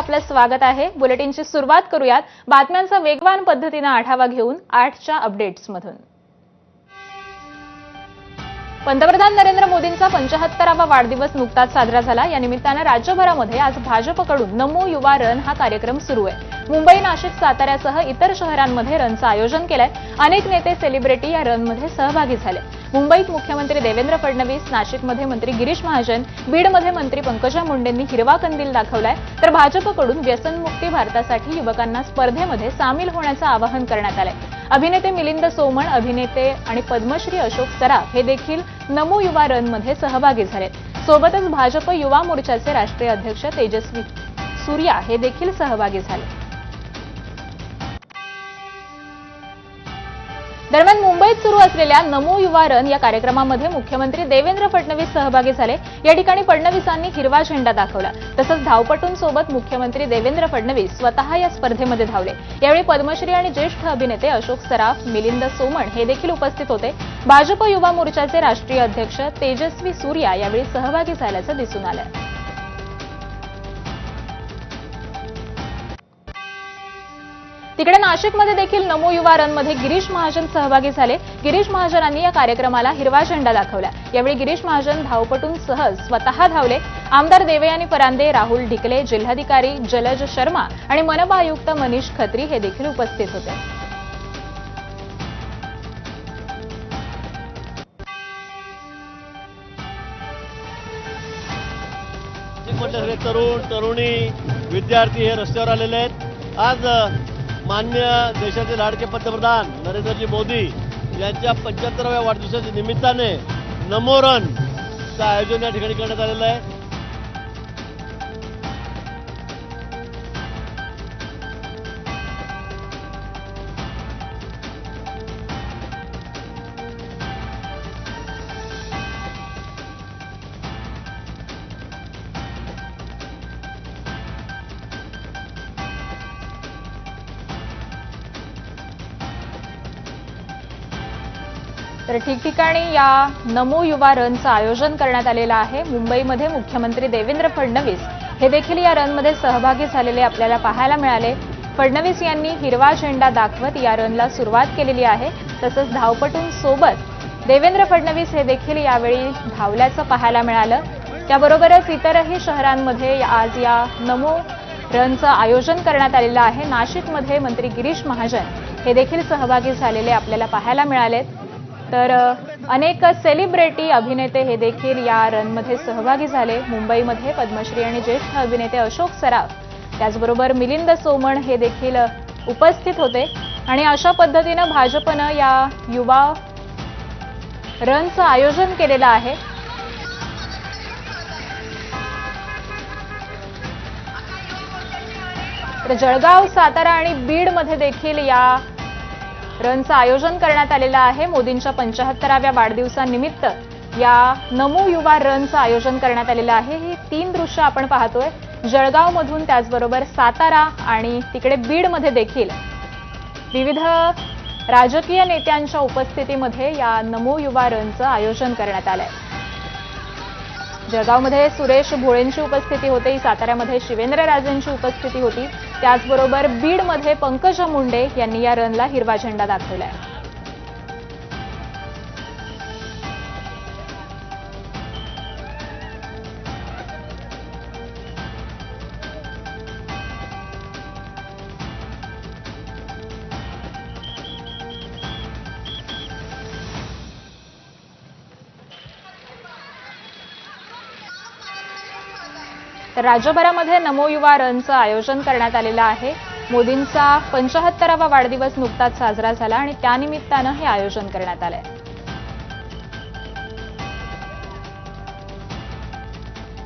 आपलं स्वागत आहे. बुलेटिनची सुरुवात करूयात. बातम्यांचा वेगवान पद्धतीनं आढावा घेऊन आठच्या अपडेट्समधून. पंतप्रधान नरेंद्र मोदींचा पंचाहत्तरावा वाढदिवस नुकताच साजरा झाला. या निमित्तानं राज्यभरामध्ये आज भाजपकडून नमो युवा रन हा कार्यक्रम सुरू आहे. मुंबई नाशिक साताऱ्यासह इतर शहरांमध्ये रनचं आयोजन केलंय. अनेक नेते सेलिब्रिटी या रनमध्ये सहभागी झाले. मुंबईत मुख्यमंत्री देवेंद्र फडणवीस नाशिकमध्ये मंत्री गिरीश महाजन बीडमध्ये मंत्री पंकजा मुंडेंनी हिरवा कंदील दाखवलाय. तर भाजपकडून व्यसनमुक्ती भारतासाठी युवकांना स्पर्धेमध्ये सामील होण्याचं आवाहन करण्यात आलंय. अभिनेते मिलिंद सोमण अभिनेते आणि पद्मश्री अशोक सराफ हे देखील नमो युवा रनमध्ये सहभागी झालेत. सोबतच भाजप युवा मोर्चाचे राष्ट्रीय अध्यक्ष तेजस्वी सूर्या हे देखील सहभागी झाले. दरम्यान मुंबईत सुरू असलेल्या नमो युवा रन या कार्यक्रमामध्ये मुख्यमंत्री देवेंद्र फडणवीस सहभागी झाले. या ठिकाणी फडणवीसांनी हिरवा झेंडा दाखवला. तसंच धावपटूंसोबत मुख्यमंत्री देवेंद्र फडणवीस स्वतः या स्पर्धेमध्ये धावले. यावेळी पद्मश्री आणि ज्येष्ठ अभिनेते अशोक सराफ मिलिंद सोमण हे देखील उपस्थित होते. भाजप युवा मोर्चाचे राष्ट्रीय अध्यक्ष तेजस्वी सूर्या यावेळी सहभागी झाल्याचं दिसून आलं तिकडे नाशिकमध्ये देखील नमो युवा रनमध्ये गिरीश महाजन सहभागी झाले. गिरीश महाजनांनी या कार्यक्रमाला हिरवा झेंडा दाखवला. यावेळी गिरीश महाजन धावपटूंसह स्वतः धावले. आमदार देवयानी परांदे राहुल ढिकले जिल्हाधिकारी जलज शर्मा आणि मनपा आयुक्त मनीष खत्री हे देखील उपस्थित होते. सगळे तरुण तरुणी विद्यार्थी हे रस्त्यावर आलेले आहेत. आज मान्य देशाचे लाडके पंतप्रधान नरेंद्रजी मोदी यांच्या पंच्याहत्तराव्या वाढदिवसाच्या निमित्ताने नमोरन चं आयोजन या ठिकाणी करण्यात आलेलं आहे. तर ठिकठिकाणी या नमो युवा रनचं आयोजन करण्यात आलेलं आहे. मुंबईमध्ये मुख्यमंत्री देवेंद्र फडणवीस हे देखील या रनमध्ये सहभागी झालेले आपल्याला पाहायला मिळाले. फडणवीस यांनी हिरवा झेंडा दाखवत या रनला सुरुवात केलेली आहे. तसंच धावपटूंसोबत देवेंद्र फडणवीस हे देखील यावेळी धावल्याचं पाहायला मिळालं. त्याबरोबरच इतरही शहरांमध्ये आज या नमो रनचं आयोजन करण्यात आलेलं आहे. नाशिकमध्ये मंत्री गिरीश महाजन हे देखील सहभागी झालेले आपल्याला पाहायला मिळालेत. तर अनेक सेलिब्रिटी अभिनेते हे देखील या रनमध्ये सहभागी झाले. मुंबईमध्ये पद्मश्री आणि ज्येष्ठ अभिनेते अशोक सराफ त्याचबरोबर मिलिंद सोमण हे देखील उपस्थित होते. आणि अशा पद्धतीनं भाजपनं या युवा रनचं आयोजन केलेलं आहे. तर जळगाव सातारा आणि बीडमध्ये देखील या रनचं आयोजन करण्यात आलेलं आहे. मोदींच्या पंचाहत्तराव्या वाढदिवसानिमित्त या नमो युवा रनचं आयोजन करण्यात आलेलं आहे. ही तीन दृश्य आपण पाहतोय. जळगावमधून त्याचबरोबर सातारा आणि तिकडे बीडमध्ये देखील. विविध राजकीय नेत्यांच्या उपस्थितीमध्ये या नमो युवा रनचं आयोजन करण्यात आलंय. जळगावमध्ये सुरेश भोळेंची उपस्थिती होती साताऱ्यामध्ये शिवेंद्र राजेंची उपस्थिती होती. त्याचबरोबर बीडमध्ये पंकजा मुंडे यांनी या रनला हिरवा झेंडा दाखवलाय. तर राज्यभरामध्ये नमो युवा रनचं आयोजन करण्यात आलेलं आहे. मोदींचा पंचाहत्तरावा वाढदिवस नुकताच साजरा झाला आणि त्यानिमित्तानं हे आयोजन करण्यात आलंय.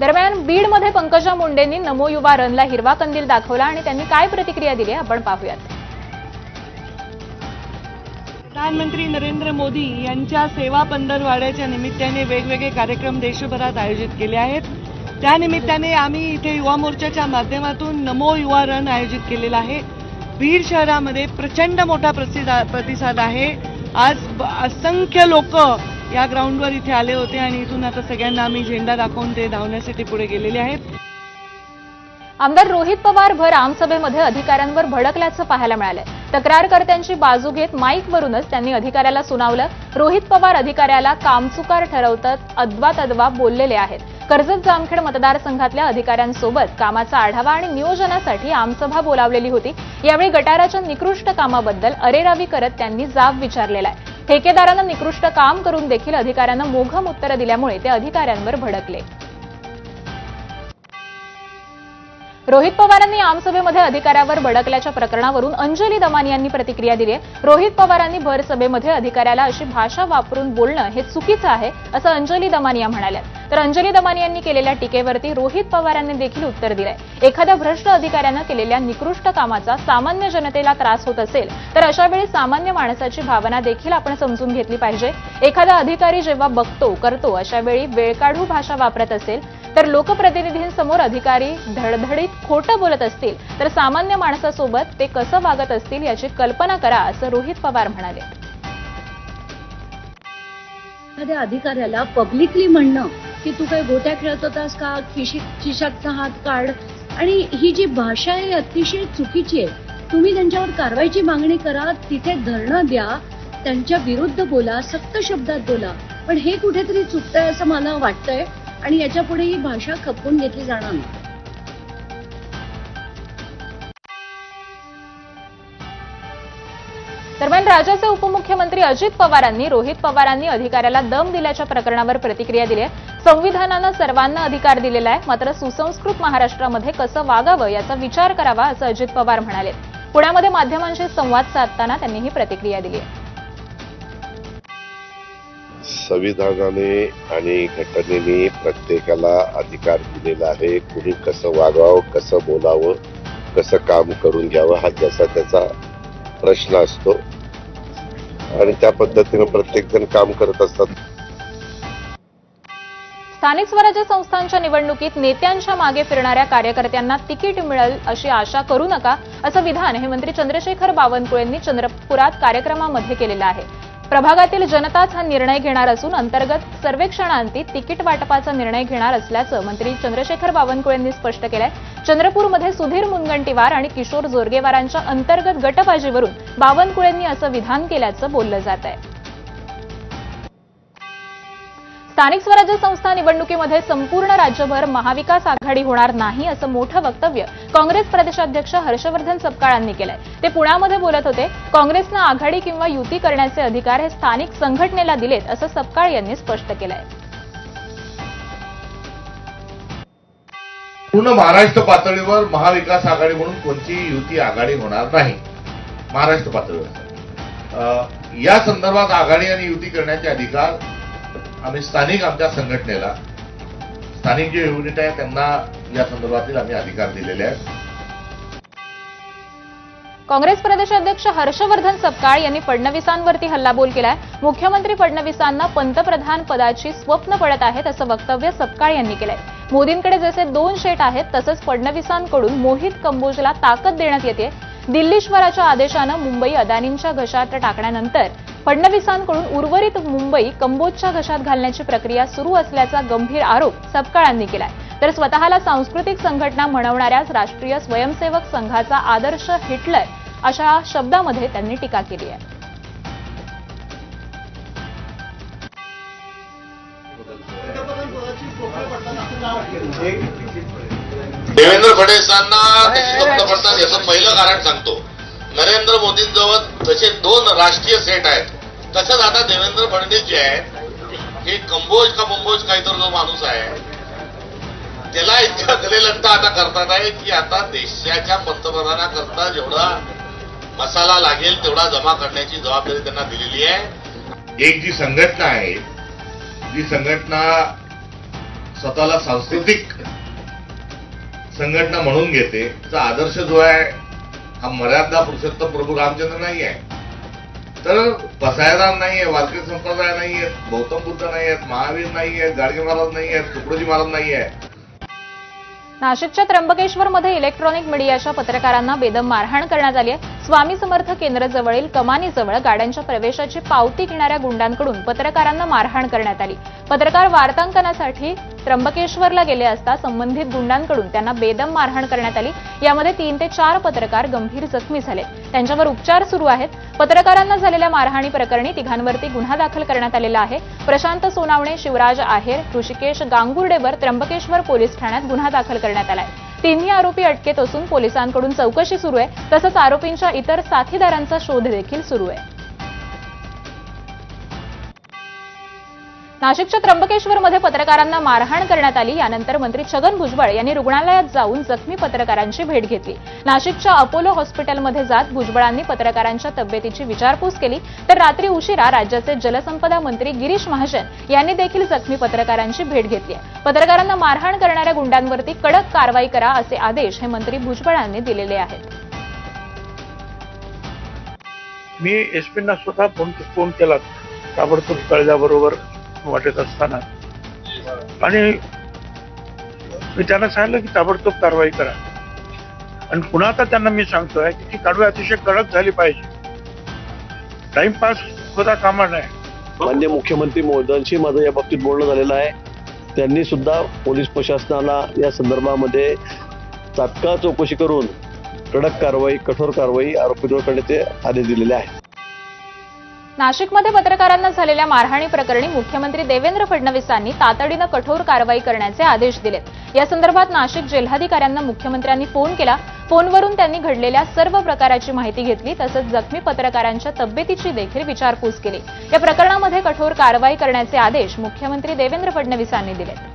दरम्यान बीडमध्ये पंकजा मुंडेंनी नमो युवा रनला हिरवा कंदील दाखवला आणि त्यांनी काय प्रतिक्रिया दिली आपण पाहूयात. प्रधानमंत्री नरेंद्र मोदी यांच्या सेवा पंधरवाड्याच्या निमित्ताने वेगवेगळे कार्यक्रम देशभरात आयोजित केले आहेत. त्यानिमित्ताने आम्ही इथे युवा मोर्चाच्या माध्यमातून नमो युवा रन आयोजित केलेला आहे. बीड शहरामध्ये प्रचंड मोठा प्रतिसाद आहे. आज असंख्य लोक या ग्राउंडवर इथे आले होते आणि इथून आता सगळ्यांना आम्ही झेंडा दाखवून ते धावण्यासाठी पुढे गेलेले आहेत. आमदार रोहित पवार भर आमसभेमध्ये अधिकाऱ्यांवर भडकल्याचं पाहायला मिळालंय. तक्रारकर्त्यांची बाजू घेत माईकवरूनच त्यांनी अधिकाऱ्याला सुनावलं. रोहित पवार अधिकाऱ्याला कामचुकार ठरवतात अद्वा तद्वा बोललेले आहेत. कर्जत जामखेड मतदारसंघातल्या अधिकाऱ्यांसोबत कामाचा आढावा आणि नियोजनासाठी आमसभा बोलावलेली होती. यावेळी गटाराच्या निकृष्ट कामाबद्दल अरेरावी करत त्यांनी जाब विचारलेला आहे. ठेकेदारानं निकृष्ट काम करून देखील अधिकाऱ्यांना मोघम उत्तरं दिल्यामुळे ते अधिकाऱ्यांवर भडकले. रोहित पवारांनी आमसभेमध्ये अधिकाऱ्यावर भडकल्याच्या प्रकरणावरून अंजली दमानी यांनी प्रतिक्रिया दिली आहे. रोहित पवारांनी भर सभेमध्ये अधिकाऱ्याला अशी भाषा वापरून बोलणं हे चुकीचं आहे असं अंजली दमानिया म्हणाल्या. तर अंजली दमानी यांनी केलेल्या टीकेवरती रोहित पवारांनी देखील उत्तर दिलंय. एखाद्या भ्रष्ट अधिकाऱ्यानं केलेल्या निकृष्ट कामाचा सामान्य जनतेला त्रास होत असेल तर अशावेळी सामान्य माणसाची भावना देखील आपण समजून घेतली पाहिजे. एखादा अधिकारी जेव्हा बघतो करतो अशावेळी वेळकाढू भाषा वापरत असेल तर लोकप्रतिनिधींसमोर अधिकारी धडधडीत खोटं बोलत असतील तर सामान्य माणसासोबत ते कसं वागत असतील याची कल्पना करा असं रोहित पवार म्हणाले. एखाद्या अधिकाऱ्याला पब्लिकली म्हणणं की तू काही गोट्या खेळत होतास का? खिशी खिशातचा हात काढ. आणि ही जी भाषा आहे अतिशय चुकीची आहे. तुम्ही त्यांच्यावर कारवाईची मागणी करा तिथे धरणं द्या त्यांच्या विरुद्ध बोला सक्त शब्दात बोला. पण हे कुठेतरी चुकतंय असं मला वाटतंय आणि याच्यापुढे ही भाषा खपवून घेतली जाणार नाही. दरम्यान राज्याचे उपमुख्यमंत्री अजित पवारांनी रोहित पवारांनी अधिकाऱ्याला दम दिल्याच्या प्रकरणावर प्रतिक्रिया दिली आहे. संविधानानं सर्वांना अधिकार दिलेला आहे. मात्र सुसंस्कृत महाराष्ट्रामध्ये कसं वागावं याचा विचार करावा असं अजित पवार म्हणाले. पुण्यामध्ये माध्यमांशी संवाद साधताना त्यांनी ही प्रतिक्रिया दिली संविधानाने आणि घटनेने प्रत्येकाला अधिकार दिलेला आहे. कुणी कसं वागावं कसं बोलावं कसं काम करून घ्यावं हा जसा त्याचा प्रश्न असतो. आणि त्या पद्धतीनं प्रत्येक जण काम करत असतात. स्थानिक स्वराज्य संस्थांच्या निवडणुकीत नेत्यांच्या मागे फिरणाऱ्या कार्यकर्त्यांना तिकीट मिळेल अशी आशा करू नका असं विधान हे मंत्री चंद्रशेखर बावनकुळेंनी चंद्रपुरात कार्यक्रमामध्ये केलेलं आहे. प्रभागातील जनताच हा निर्णय घेणार असून अंतर्गत सर्वेक्षणांती तिकीट वाटपाचा निर्णय घेणार असल्याचं मंत्री चंद्रशेखर बावनकुळेंनी स्पष्ट केलंय. चंद्रपूरमध्ये सुधीर मुनगंटीवार आणि किशोर जोरगेवारांच्या अंतर्गत गटबाजीवरून बावनकुळेंनी असं विधान केल्याचं बोललं जात आहे स्थानिक स्वराज्य संस्था निवडणुकीमध्ये संपूर्ण राज्यभर महाविकास आघाडी होणार नाही असं मोठं वक्तव्य काँग्रेस प्रदेशाध्यक्ष हर्षवर्धन सपकाळांनी केलंय. ते पुण्यामध्ये बोलत होते काँग्रेसनं आघाडी किंवा युती करण्याचे अधिकार हे स्थानिक संघटनेला दिलेत असं सपकाळ यांनी स्पष्ट केलंय. पूर्ण महाराष्ट्र पातळीवर महाविकास आघाडी म्हणून कोणतीही युती आघाडी होणार नाही. महाराष्ट्र पातळीवर. या संदर्भात आघाडी आणि युती करण्याचे अधिकार आम्ही स्थानिक आमच्या संघटनेला स्थानिक जे युनिट आहे त्यांना या संदर्भातील आम्ही अधिकार दिलेले आहेत. काँग्रेस प्रदेशाध्यक्ष हर्षवर्धन सपकाळ यांनी फडणवीसांवरती हल्लाबोल केलाय. मुख्यमंत्री फडणवीसांना पंतप्रधान पदाची स्वप्न पडत आहेत असं वक्तव्य सपकाळ यांनी केलंय. मोदींकडे जसे दोन शेट आहेत तसंच फडणवीसांकडून मोहित कंबोजला ताकद देण्यात येते दिल्लीश्वराच्या आदेशानं मुंबई अदानींच्या घशात टाकण्यानंतर फडणवीसांकडून उर्वरित मुंबई कंबोजच्या घशात घालण्याची प्रक्रिया सुरू असल्याचा गंभीर आरोप सपकाळांनी केलाय. तर स्वतःला सांस्कृतिक संघटना म्हणवणाऱ्या राष्ट्रीय स्वयंसेवक संघाचा आदर्श हिटलर अशा शब्दामध्ये त्यांनी टीका केली आहे. देवेंद्र फडणवीसांना त्याची पडतात याचं पहिलं कारण सांगतो. नरेंद्र मोदींजवळ तसे दोन राष्ट्रीय सेट आहेत. तसंच आता देवेंद्र फडणवीस जे आहेत हे कंबोज का बंबोज काहीतरी जो माणूस आहे त्याला इतका गलेलट्टा आता करतात आहे की आता देशाच्या पंतप्रधानाकरता जेवढा मसाला लागेल तेवढा जमा करण्याची जबाबदारी त्यांना दिलेली आहे. एक जी संघटना आहे जी संघटना स्वतःला सांस्कृतिक संघटना म्हणून घेते त्याचा आदर्श जो आहे हा मर्यादा पुरुषोत्तम प्रभू रामचंद्र नाही आहे. तर पसायराम नाही आहे वारकरी संप्रदाय नाही आहेत गौतम बुद्ध नाही आहेत महावीर नाही आहेत गाडगे महाराज नाही आहेत तुकडोजी महाराज नाही आहे नाशिकच्या त्र्यंबकेश्वरमध्ये इलेक्ट्रॉनिक मीडियाच्या पत्रकारांना बेदम मारहाण करण्यात आली आहे. स्वामी समर्थ केंद्रजवळील कमानीजवळ गाड्यांच्या प्रवेशाची पावती घेणाऱ्या गुंडांकडून पत्रकारांना मारहाण करण्यात आली. पत्रकार वार्तांकनासाठी त्र्यंबकेश्वरला गेले असता संबंधित गुंडांकडून त्यांना बेदम मारहाण करण्यात आली. यामध्ये तीन ते चार पत्रकार गंभीर जखमी झाले. त्यांच्यावर उपचार सुरू आहेत. पत्रकारांना झालेल्या मारहाणी प्रकरणी तिघांवरती गुन्हा दाखल करण्यात आलेला आहे. प्रशांत सोनावणे शिवराज आहेर ऋषिकेश गांगुर्डेवर त्र्यंबकेश्वर पोलीस ठाण्यात गुन्हा दाखल करण्यात आलाय. तिन्ही आरोपी अटकेत असून पोलिसांकडून चौकशी सुरू आहे. तसंच आरोपींच्या इतर साथीदारांचा शोध देखील सुरू आहे. नाशिकच्या त्र्यंबकेश्वरमध्ये पत्रकारांना मारहाण करण्यात आली. यानंतर मंत्री छगन भुजबळ यांनी रुग्णालयात जाऊन जखमी पत्रकारांची भेट घेतली. नाशिकच्या अपोलो हॉस्पिटलमध्ये जात भुजबळांनी पत्रकारांच्या तब्येतीची विचारपूस केली. तर रात्री उशिरा राज्याचे जलसंपदा मंत्री गिरीश महाजन यांनी देखील जखमी पत्रकारांची भेट घेतली. पत्रकारांना मारहाण करणाऱ्या गुंडांवरती कडक कारवाई करा असे आदेश हे मंत्री भुजबळांनी दिलेले आहेत. मी एसपींना स्वतः फोन फोन केला. ताबडतोब कळल्याबरोबर वाटत असताना. आणि मी त्यांना सांगितलं की ताबडतोब कारवाई करा. आणि पुन्हा आता त्यांना मी सांगतोय की ती कारवाई अतिशय कडक झाली पाहिजे. टाइमपास होता कामा नाही मान्य मुख्यमंत्री महोदयांशी माझं या बाबतीत बोलणं झालेलं आहे. त्यांनी सुद्धा पोलीस प्रशासनाला या संदर्भामध्ये तात्काळ चौकशी करून कडक कारवाई कठोर कारवाई आरोपींवर करण्याचे आदेश दिलेले आहेत. नाशिकमध्ये पत्रकारांना झालेल्या मारहाणी प्रकरणी मुख्यमंत्री देवेंद्र फडणवीसांनी तातडीनं कठोर कारवाई करण्याचे आदेश दिलेत. या संदर्भात नाशिक जिल्हाधिकाऱ्यांना मुख्यमंत्र्यांनी फोन केला. फोनवरून त्यांनी घडलेल्या सर्व प्रकाराची माहिती घेतली तसंच जखमी पत्रकारांच्या तब्येतीची देखील विचारपूस केली. या प्रकरणामध्ये कठोर कारवाई करण्याचे आदेश मुख्यमंत्री देवेंद्र फडणवीसांनी दिले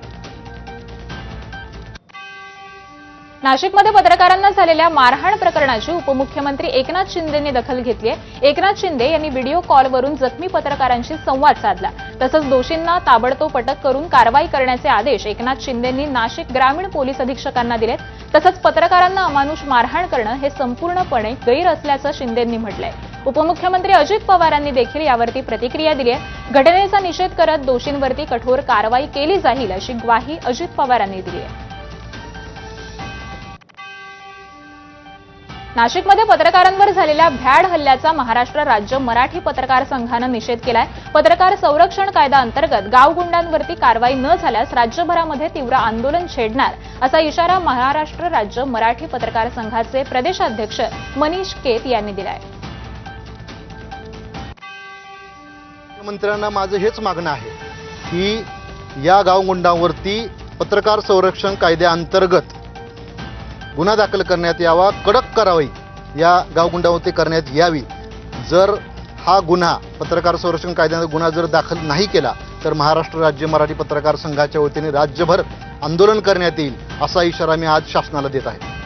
नाशिकमध्ये पत्रकारांना झालेल्या मारहाण प्रकरणाची उपमुख्यमंत्री एकनाथ शिंदेंनी दखल घेतली आहे एकनाथ शिंदे यांनी व्हिडिओ कॉलवरून जखमी पत्रकारांशी संवाद साधला. तसंच दोषींना ताबडतोब अटक करून कारवाई करण्याचे आदेश एकनाथ शिंदेंनी नाशिक ग्रामीण पोलीस अधीक्षकांना दिलेत. तसंच पत्रकारांना अमानुष मारहाण करणं हे संपूर्णपणे गैर असल्याचं शिंदेंनी म्हटलंय. उपमुख्यमंत्री अजित पवारांनी देखील यावरती प्रतिक्रिया दिली आहे घटनेचा निषेध करत दोषींवरती कठोर कारवाई केली जाईल अशी ग्वाही अजित पवारांनी दिली आहे नाशिकमध्ये पत्रकारांवर झालेल्या भ्याड हल्ल्याचा महाराष्ट्र राज्य मराठी पत्रकार संघानं निषेध केलाय. पत्रकार संरक्षण कायदा अंतर्गत गावगुंडांवरती कारवाई न झाल्यास राज्यभरामध्ये तीव्र आंदोलन छेडणार असा इशारा महाराष्ट्र राज्य मराठी पत्रकार संघाचे प्रदेशाध्यक्ष मनीष केत यांनी दिलाय. मुख्यमंत्र्यांना माझं हेच मागणं आहे की या गावगुंडांवरती पत्रकार संरक्षण कायद्याअंतर्गत गुन्हा दाखल करण्यात यावा कडक कारवाई या गावगुंडावरती करण्यात यावी. जर हा गुन्हा पत्रकार संरक्षण कायद्याचा गुन्हा जर दाखल नाही केला तर महाराष्ट्र राज्य मराठी पत्रकार संघाच्या वतीने राज्यभर आंदोलन करण्यात येईल असा इशारा मी आज शासनाला देत आहे.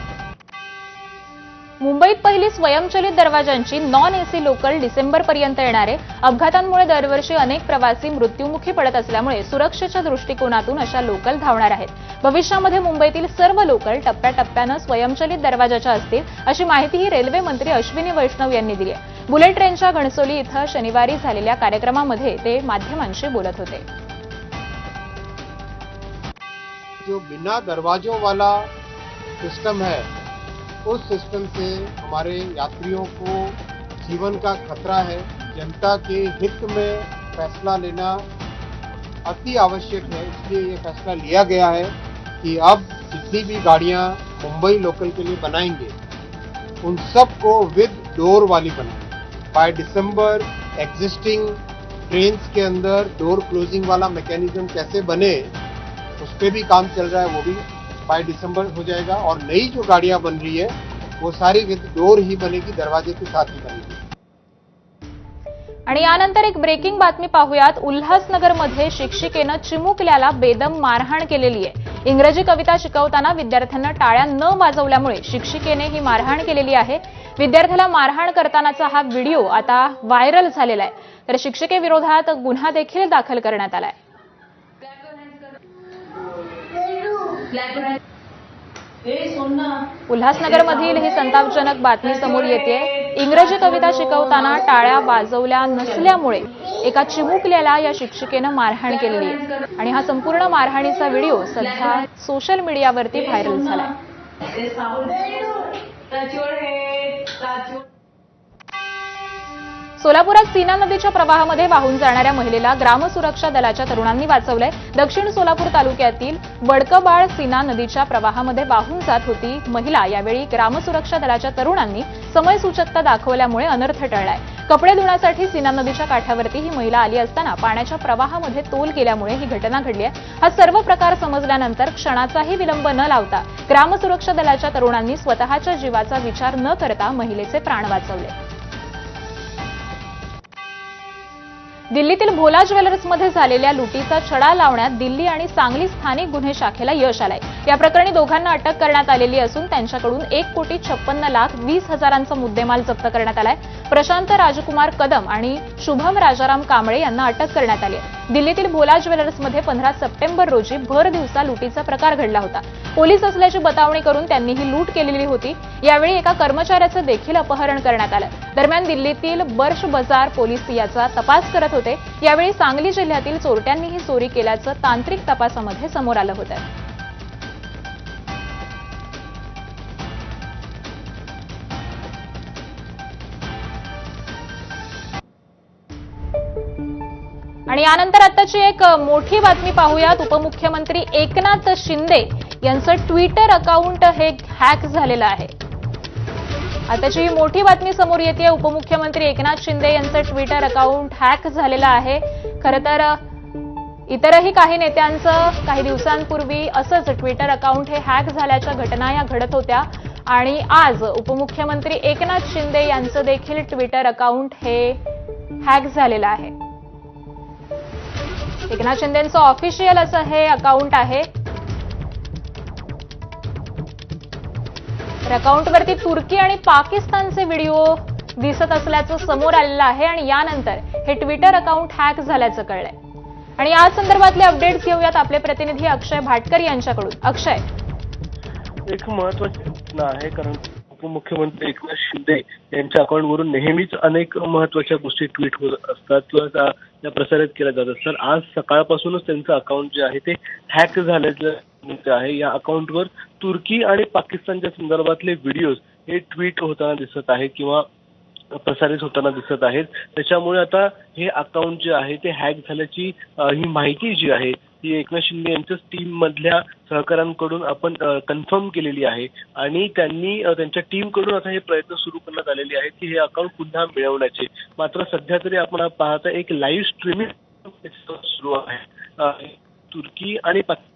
मुंबईत पहिली स्वयंचलित दरवाजांची नॉन एसी लोकल डिसेंबरपर्यंत येणार आहे अपघातांमुळे दरवर्षी अनेक प्रवासी मृत्युमुखी पडत असल्यामुळे सुरक्षेच्या दृष्टिकोनातून अशा लोकल धावणार आहेत. भविष्यामध्ये मुंबईतील सर्व लोकल टप्प्याटप्प्यानं स्वयंचलित दरवाजाच्या असतील अशी माहितीही रेल्वे मंत्री अश्विनी वैष्णव यांनी दिली आहे. बुलेट ट्रेनच्या घणसोली इथं शनिवारी झालेल्या कार्यक्रमामध्ये ते माध्यमांशी बोलत होते. जो बिना दरवाजों वाला सिस्टम है उस सिस्टम से हमारे यात्रियों को जीवन का खतरा है। जनता के हित में फैसला लेना अति आवश्यक है। इसलिए ये फैसला लिया गया है कि अब जितनी भी गाड़ियाँ मुंबई लोकल के लिए बनाएँगे, उन सबको विद डोर वाली बनाएँगे बाय दिसंबर एग्जिस्टिंग ट्रेन के अंदर डोर क्लोजिंग वाला मैकेनिज्म कैसे बने, उस पर भी काम चल रहा है, वो भी बाय दिसंबर हो जाएगा और नई जो गाड़ियां बन रही है वो सारी विद डोर ही बनेगी दरवाजे के साथ ही बनेगी। आणि यानंतर एक ब्रेकिंग बातमी पाहूयात. उल्हासनगरमध्ये शिक्षिकेनं चिमुकल्याला बेदम मारहाण केलेली आहे. इंग्रजी कविता शिकवताना विद्यार्थ्यांना टाळ्या न वाजवल्यामुळे शिक्षिकेने ही मारहाण केलेली आहे. विद्यार्थ्याला मारहाण करतानाचा हा व्हिडिओ आता व्हायरल झालेला आहे. तर शिक्षिकेविरोधात गुन्हा देखील दाखल करण्यात आलाय. उल्हासनगरमधील ही संतापजनक बातमी समोर येते इंग्रजी कविता शिकवताना टाळ्या वाजवल्या नसल्यामुळे एका चिमुकल्याला या शिक्षिकेनं मारहाण केलेली आहे. आणि हा संपूर्ण मारहाणीचा व्हिडिओ सध्या सोशल मीडियावरती व्हायरल झालाय. सोलापुरात सीना नदीच्या प्रवाहामध्ये वाहून जाणाऱ्या महिलेला ग्रामसुरक्षा दलाच्या तरुणांनी वाचवलंय. दक्षिण सोलापूर तालुक्यातील वडकबाळ सीना नदीच्या प्रवाहामध्ये वाहून जात होती महिला. यावेळी ग्रामसुरक्षा दलाच्या तरुणांनी समयसूचकता दाखवल्यामुळे अनर्थ टळलाय. कपडे धुण्यासाठी सीना नदीच्या काठावरती ही महिला आली असताना पाण्याच्या प्रवाहामध्ये तोल गेल्यामुळे ही घटना घडली आहे. हा सर्व प्रकार समजल्यानंतर क्षणाचाही विलंब न लावता ग्रामसुरक्षा दलाच्या तरुणांनी स्वतःच्या जीवाचा विचार न करता महिलेचे प्राण वाचवले. दिल्लीतील भोला ज्वेलर्समध्ये झालेल्या लुटीचा छडा लावण्यात दिल्ली आणि सांगली स्थानिक गुन्हे शाखेला यश आलंय. या प्रकरणी दोघांना अटक करण्यात आलेली असून त्यांच्याकडून एक कोटी छप्पन्न लाख वीस हजारांचा मुद्देमाल जप्त करण्यात आलाय. प्रशांत राजकुमार कदम आणि शुभम राजाराम कांबळे यांना अटक करण्यात आली आहे. दिल्लीतील भोला ज्वेलर्समध्ये पंधरा सप्टेंबर रोजी भर दिवसा लुटीचा प्रकार घडला होता. पोलीस असल्याची बतावणी करून त्यांनी ही लूट केलेली होती. यावेळी एका कर्मचाऱ्याचं देखील अपहरण करण्यात आलं. दरम्यान दिल्लीतील बर्श बाजार पोलीस याचा तपास करत होते. यावेळी सांगली जिल्ह्यातील चोरट्यांनी ही चोरी केल्याचं तांत्रिक तपासामध्ये समोर आलं होतं. आणि यानंतर आताची एक मोठी बातमी पाहूयात. उपमुख्यमंत्री एकनाथ शिंदे यांचं ट्विटर अकाउंट हे हॅक झालेलं आहे. आताची ही मोठी बातमी समोर येते उपमुख्यमंत्री एकनाथ शिंदे यांचं ट्विटर अकाउंट हॅक झालेलं आहे. खरं तर इतरही काही नेत्यांचं काही दिवसांपूर्वी असंच ट्विटर अकाउंट हे हॅक झाल्याच्या घटना या घडत होत्या. आणि आज उपमुख्यमंत्री एकनाथ शिंदे यांचं देखील ट्विटर अकाउंट हे हॅक झालेलं आहे. एकनाथ शिंदेचं ऑफिशियल असं हे अकाउंट आहे. तर अकाउंटवरती तुर्की आणि पाकिस्तानचे व्हिडिओ दिसत असल्याचं समोर आलेलं आहे आणि यानंतर हे ट्विटर अकाउंट हॅक झाल्याचं कळलंय. आणि या संदर्भातले अपडेट्स घेऊयात आपले प्रतिनिधी अक्षय भाटकर यांच्याकडून. अक्षय. एक महत्वाची घटना आहे कारण उपमुख्यमंत्री एकनाथ शिंदे यांच्या अकाउंटवरून नेहमीच अनेक महत्त्वाच्या गोष्टी ट्विट होत असतात किंवा त्या प्रसारित केल्या जात तर आज सकाळपासूनच त्यांचं अकाउंट जे आहे ते हॅक झाल्याचं आहे या अकाउंटवर तुर्की आणि पाकिस्तानच्या संदर्भातले व्हिडिओज हे ट्विट होताना दिसत आहे किंवा प्रसारित होताना दिसत आहेत. त्याच्यामुळे आता हे अकाउंट जे आहे ते हॅक झाल्याची ही माहिती जी आहे ती एकनाथ शिंदे यांच्याच टीम मधल्या सहकाऱ्यांकडून आपण कन्फर्म केलेली आहे. आणि त्यांनी त्यांच्या टीमकडून आता हे प्रयत्न सुरू करण्यात आलेले आहेत की हे अकाउंट पुन्हा मिळवण्याचे. मात्र सध्या तरी आपण पाहता एक लाईव्ह स्ट्रीमिंग सुरू आहे. तुर्की आणि पाकिस्तान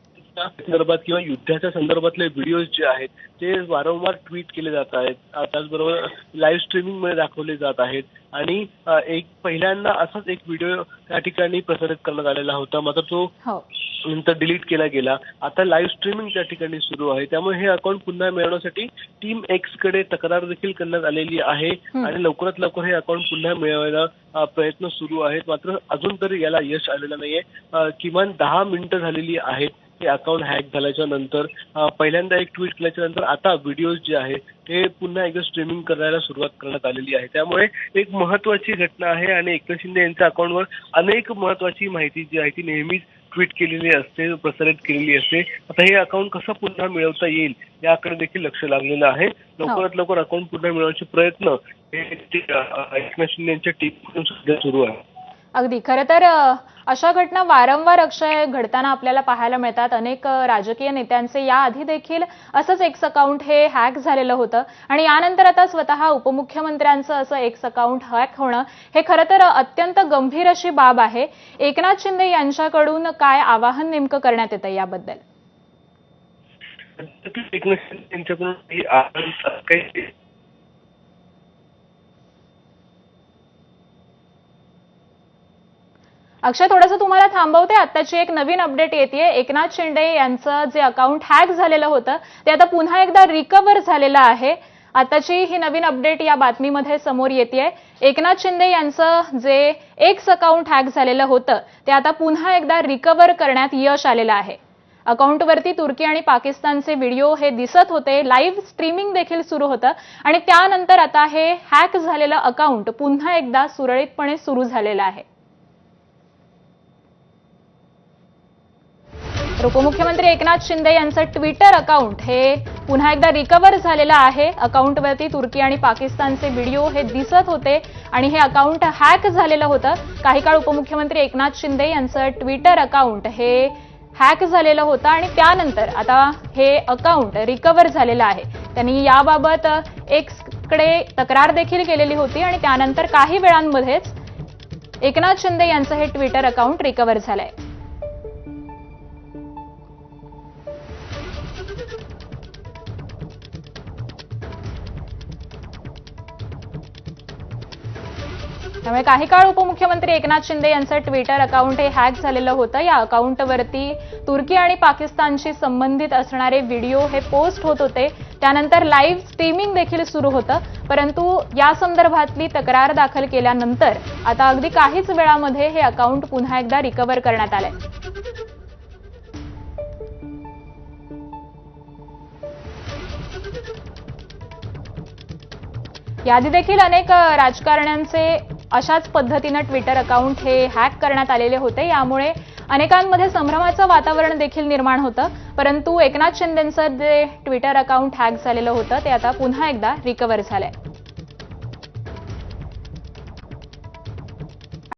संदर्भात किंवा युद्धाच्या संदर्भातले व्हिडिओज जे आहेत ते वारंवार ट्विट केले जात आहेत. त्याचबरोबर लाईव्ह स्ट्रीमिंगमध्ये दाखवले जात आहेत. आणि एक पहिल्यांदा असाच एक व्हिडिओ त्या ठिकाणी प्रसारित करण्यात आलेला होता. मात्र तो हो. नंतर डिलीट केला गेला. आता लाईव्ह स्ट्रीमिंग त्या ठिकाणी सुरू आहे. त्यामुळे हे अकाउंट पुन्हा मिळवण्यासाठी टीम एक्सकडे तक्रार देखील करण्यात आलेली आहे. आणि लवकरात लवकर हे अकाउंट पुन्हा मिळवायला प्रयत्न सुरू आहेत. मात्र अजून तरी याला यश आलेलं नाहीये. किमान दहा मिनिटं झालेली आहेत. हे अकाउंट हॅक झाल्याच्यानंतर पहिल्यांदा एक ट्विट केल्याच्यानंतर आता व्हिडिओज जे आहे ते पुन्हा एकदा स्ट्रीमिंग करायला सुरुवात करण्यात आलेली आहे. त्यामुळे एक महत्वाची घटना आहे आणि एकनाथ शिंदे यांच्या अकाउंटवर अनेक महत्वाची माहिती जी आहे ती नेहमीच ट्विट केलेली असते प्रसारित केलेली असते. आता हे अकाउंट कसं पुन्हा मिळवता येईल याकडे देखील लक्ष लागलेलं आहे. लवकरात लवकर अकाउंट पुन्हा मिळवण्याचे प्रयत्न हे एकनाथ शिंदे यांच्या टीमकडून सध्या सुरू आहे. अगदी. खरं तर अशा घटना वारंवार अक्षय घडताना आपल्याला पाहायला मिळतात. अनेक राजकीय नेत्यांचे याआधी देखील असंच एक्स अकाउंट हे हॅक झालेलं होतं. आणि यानंतर आता स्वतः उपमुख्यमंत्र्यांचं असं एक्स अकाउंट हॅक होणं हे खरं तर अत्यंत गंभीर अशी बाब आहे. एकनाथ शिंदे यांच्याकडून काय आवाहन नेमकं करण्यात येतं याबद्दल? एकनाथ शिंदे यांच्याकडून काही आवाहन- काही अक्षय थोडंसं तुम्हाला थांबवते. आत्ताची एक नवीन अपडेट येते एकनाथ शिंदे यांचं जे अकाउंट हॅक झालेलं होतं ते आता पुन्हा एकदा रिकव्हर झालेलं आहे. आताची ही नवीन अपडेट या बातमीमध्ये समोर येते एकनाथ शिंदे यांचं जे एक्स अकाउंट हॅक झालेलं होतं ते आता पुन्हा एकदा रिकव्हर करण्यात यश आलेलं आहे. अकाउंटवरती तुर्की आणि पाकिस्तानचे व्हिडिओ हे दिसत होते. लाईव्ह स्ट्रीमिंग देखील सुरू होतं. आणि त्यानंतर आता हे हॅक झालेलं अकाउंट पुन्हा एकदा सुरळीतपणे सुरू झालेलं आहे. तर उपमुख्यमंत्री एकनाथ शिंदे यांचं ट्विटर अकाउंट हे पुन्हा एकदा रिकव्हर झालेलं आहे. अकाउंटवरती तुर्की आणि पाकिस्तानचे व्हिडिओ हे दिसत होते आणि हे अकाउंट हॅक झालेलं होतं. काही काळ उपमुख्यमंत्री एकनाथ शिंदे यांचं ट्विटर अकाउंट हे हॅक झालेलं होतं आणि त्यानंतर आता हे अकाउंट रिकव्हर झालेलं आहे. त्यांनी याबाबत एक्सकडे तक्रार देखील केलेली होती आणि त्यानंतर काही वेळांमध्येच एकनाथ शिंदे यांचं हे ट्विटर अकाउंट रिकव्हर झालंय. त्यामुळे काही काळ उपमुख्यमंत्री एकनाथ शिंदे यांचं ट्विटर अकाउंट हे हॅक झालेलं होतं. या अकाउंटवरती तुर्की आणि पाकिस्तानशी संबंधित असणारे व्हिडिओ हे पोस्ट होत होते. त्यानंतर लाईव्ह स्ट्रीमिंग देखील सुरू होतं. परंतु या संदर्भातली तक्रार दाखल केल्यानंतर आता अगदी काहीच वेळामध्ये हे अकाउंट पुन्हा एकदा रिकव्हर करण्यात आलंय. याआधी देखील अनेक राजकारण्यांचे अशाच पद्धतीनं ट्विटर अकाउंट हे हॅक करण्यात आलेले होते. यामुळे अनेकांमध्ये संभ्रमाचं वातावरण देखील निर्माण होतं. परंतु एकनाथ शिंदेंचं जे ट्विटर अकाउंट हॅक झालेलं होतं ते आता पुन्हा एकदा रिकव्हर झालंय.